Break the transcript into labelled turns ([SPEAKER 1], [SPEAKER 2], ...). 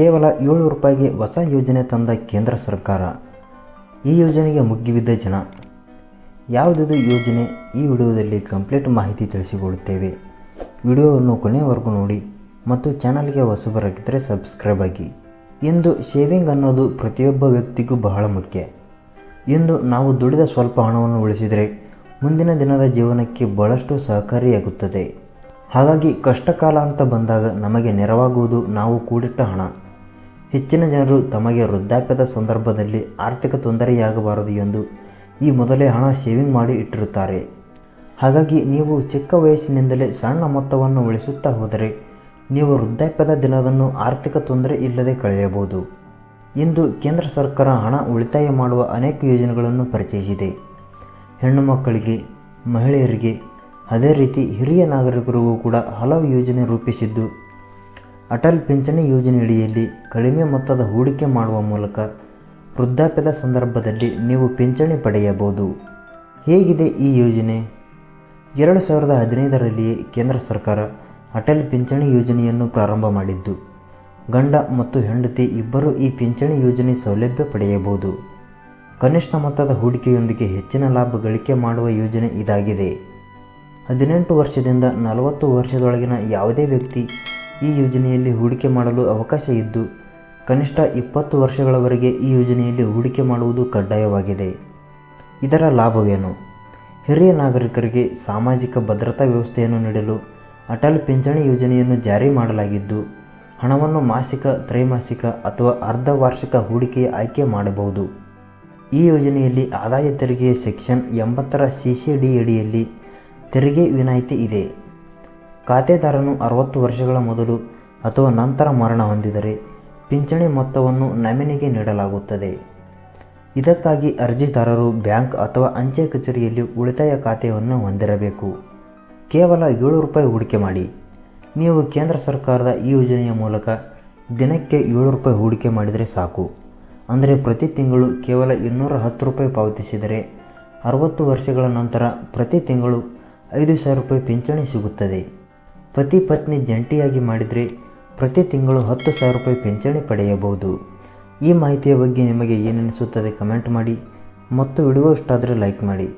[SPEAKER 1] ಕೇವಲ ಏಳು ರೂಪಾಯಿಗೆ ಹೊಸ ಯೋಜನೆ ತಂದ ಕೇಂದ್ರ ಸರ್ಕಾರ. ಈ ಯೋಜನೆಗೆ ಮುಗ್ಗಿಬಿದ್ದ ಜನ. ಯಾವುದಿದು ಯೋಜನೆ ಈ ವಿಡಿಯೋದಲ್ಲಿ ಕಂಪ್ಲೀಟ್ ಮಾಹಿತಿ ತಿಳಿಸಿಕೊಡುತ್ತೇವೆ. ವಿಡಿಯೋವನ್ನು ಕೊನೆಯವರೆಗೂ ನೋಡಿ ಮತ್ತು ಚಾನಲ್ಗೆ ಹೊಸಬರಾಗಿದ್ದರೆ ಸಬ್ಸ್ಕ್ರೈಬ್ ಆಗಿ. ಇಂದು ಶೇವಿಂಗ್ ಅನ್ನೋದು ಪ್ರತಿಯೊಬ್ಬ ವ್ಯಕ್ತಿಗೂ ಬಹಳ ಮುಖ್ಯ. ಇಂದು ನಾವು ದುಡಿದ ಸ್ವಲ್ಪ ಹಣವನ್ನು ಉಳಿಸಿದರೆ ಮುಂದಿನ ದಿನದ ಜೀವನಕ್ಕೆ ಬಹಳಷ್ಟು ಸಹಕಾರಿಯಾಗುತ್ತದೆ. ಹಾಗಾಗಿ ಕಷ್ಟಕಾಲ ಅಂತ ಬಂದಾಗ ನಮಗೆ ನೆರವಾಗುವುದು ನಾವು ಕೂಡಿಟ್ಟ ಹಣ. ಹೆಚ್ಚಿನ ಜನರು ತಮಗೆ ವೃದ್ಧಾಪ್ಯದ ಸಂದರ್ಭದಲ್ಲಿ ಆರ್ಥಿಕ ತೊಂದರೆಯಾಗಬಾರದು ಎಂದು ಈ ಮೊದಲೇ ಹಣ ಸೇವಿಂಗ್ ಮಾಡಿ ಇಟ್ಟಿರುತ್ತಾರೆ. ಹಾಗಾಗಿ ನೀವು ಚಿಕ್ಕ ವಯಸ್ಸಿನಿಂದಲೇ ಸಣ್ಣ ಮೊತ್ತವನ್ನು ಉಳಿಸುತ್ತಾ ಹೋದರೆ ನೀವು ವೃದ್ಧಾಪ್ಯದ ದಿನದನ್ನು ಆರ್ಥಿಕ ತೊಂದರೆ ಇಲ್ಲದೆ ಕಳೆಯಬಹುದು. ಇಂದು ಕೇಂದ್ರ ಸರ್ಕಾರ ಹಣ ಉಳಿತಾಯ ಮಾಡುವ ಅನೇಕ ಯೋಜನೆಗಳನ್ನು ಪರಿಚಯಿಸಿದೆ. ಹೆಣ್ಣು ಮಕ್ಕಳಿಗೆ, ಮಹಿಳೆಯರಿಗೆ, ಅದೇ ರೀತಿ ಹಿರಿಯ ನಾಗರಿಕರಿಗೂ ಕೂಡ ಹಲವು ಯೋಜನೆ ರೂಪಿಸಿದ್ದು ಅಟಲ್ ಪಿಂಚಣಿ ಯೋಜನೆಯಡಿಯಲ್ಲಿ ಕಡಿಮೆ ಮೊತ್ತದ ಹೂಡಿಕೆ ಮಾಡುವ ಮೂಲಕ ವೃದ್ಧಾಪ್ಯದ ಸಂದರ್ಭದಲ್ಲಿ ನೀವು ಪಿಂಚಣಿ ಪಡೆಯಬಹುದು. ಹೇಗಿದೆ ಈ ಯೋಜನೆ? ಎರಡು ಸಾವಿರದ ಹದಿನೈದರಲ್ಲಿಯೇ ಕೇಂದ್ರ ಸರ್ಕಾರ ಅಟಲ್ ಪಿಂಚಣಿ ಯೋಜನೆಯನ್ನು ಪ್ರಾರಂಭ ಮಾಡಿದ್ದು, ಗಂಡ ಮತ್ತು ಹೆಂಡತಿ ಇಬ್ಬರೂ ಈ ಪಿಂಚಣಿ ಯೋಜನೆ ಸೌಲಭ್ಯ ಪಡೆಯಬಹುದು. ಕನಿಷ್ಠ ಮೊತ್ತದ ಹೂಡಿಕೆಯೊಂದಿಗೆ ಹೆಚ್ಚಿನ ಲಾಭ ಗಳಿಕೆ ಮಾಡುವ ಯೋಜನೆ ಇದಾಗಿದೆ. ಹದಿನೆಂಟು ವರ್ಷದಿಂದ ನಲವತ್ತು ವರ್ಷದೊಳಗಿನ ಯಾವುದೇ ವ್ಯಕ್ತಿ ಈ ಯೋಜನೆಯಲ್ಲಿ ಹೂಡಿಕೆ ಮಾಡಲು ಅವಕಾಶ ಇದ್ದು, ಕನಿಷ್ಠ ಇಪ್ಪತ್ತು ವರ್ಷಗಳವರೆಗೆ ಈ ಯೋಜನೆಯಲ್ಲಿ ಹೂಡಿಕೆ ಮಾಡುವುದು ಕಡ್ಡಾಯವಾಗಿದೆ. ಇದರ ಲಾಭವೇನು? ಹಿರಿಯ ನಾಗರಿಕರಿಗೆ ಸಾಮಾಜಿಕ ಭದ್ರತಾ ವ್ಯವಸ್ಥೆಯನ್ನು ನೀಡಲು ಅಟಲ್ ಪಿಂಚಣಿ ಯೋಜನೆಯನ್ನು ಜಾರಿ ಮಾಡಲಾಗಿದ್ದು, ಹಣವನ್ನು ಮಾಸಿಕ, ತ್ರೈಮಾಸಿಕ ಅಥವಾ ಅರ್ಧ ವಾರ್ಷಿಕ ಹೂಡಿಕೆ ಆಯ್ಕೆ ಮಾಡಬಹುದು. ಈ ಯೋಜನೆಯಲ್ಲಿ ಆದಾಯ ತೆರಿಗೆಯ ಸೆಕ್ಷನ್ ಎಂಬತ್ತರ ಸಿ ಸಿ ಡಿ ಅಡಿಯಲ್ಲಿ ತೆರಿಗೆ ವಿನಾಯಿತಿ ಇದೆ. ಖಾತೆದಾರನು ಅರವತ್ತು ವರ್ಷಗಳ ಮೊದಲು ಅಥವಾ ನಂತರ ಮರಣ ಹೊಂದಿದರೆ ಪಿಂಚಣಿ ಮೊತ್ತವನ್ನು ನಮಿನಿಗೆ ನೀಡಲಾಗುತ್ತದೆ. ಇದಕ್ಕಾಗಿ ಅರ್ಜಿದಾರರು ಬ್ಯಾಂಕ್ ಅಥವಾ ಅಂಚೆ ಕಚೇರಿಯಲ್ಲಿ ಉಳಿತಾಯ ಖಾತೆಯನ್ನು ಹೊಂದಿರಬೇಕು. ಕೇವಲ ಏಳು ರೂಪಾಯಿ ಹೂಡಿಕೆ ಮಾಡಿ. ನೀವು ಕೇಂದ್ರ ಸರ್ಕಾರದ ಈ ಯೋಜನೆಯ ಮೂಲಕ ದಿನಕ್ಕೆ ಏಳು ರೂಪಾಯಿ ಹೂಡಿಕೆ ಮಾಡಿದರೆ ಸಾಕು. ಅಂದರೆ ಪ್ರತಿ ತಿಂಗಳು ಕೇವಲ ಇನ್ನೂರ ಹತ್ತು ರೂಪಾಯಿ ಪಾವತಿಸಿದರೆ ಅರವತ್ತು ವರ್ಷಗಳ ನಂತರ ಪ್ರತಿ ತಿಂಗಳು ಐದು ಸಾವಿರ ರೂಪಾಯಿ ಪಿಂಚಣಿ ಸಿಗುತ್ತದೆ. ಪತಿ ಪತ್ನಿ ಜಂಟಿಯಾಗಿ ಮಾಡಿದರೆ ಪ್ರತಿ ತಿಂಗಳು ಹತ್ತು ಸಾವಿರ ರೂಪಾಯಿ ಪಿಂಚಣಿ ಪಡೆಯಬಹುದು. ಈ ಮಾಹಿತಿಯ ಬಗ್ಗೆ ನಿಮಗೆ ಏನನಿಸುತ್ತದೆ ಕಮೆಂಟ್ ಮಾಡಿ ಮತ್ತು ವಿಡಿಯೋ ಇಷ್ಟ ಆದರೆ ಲೈಕ್ ಮಾಡಿ.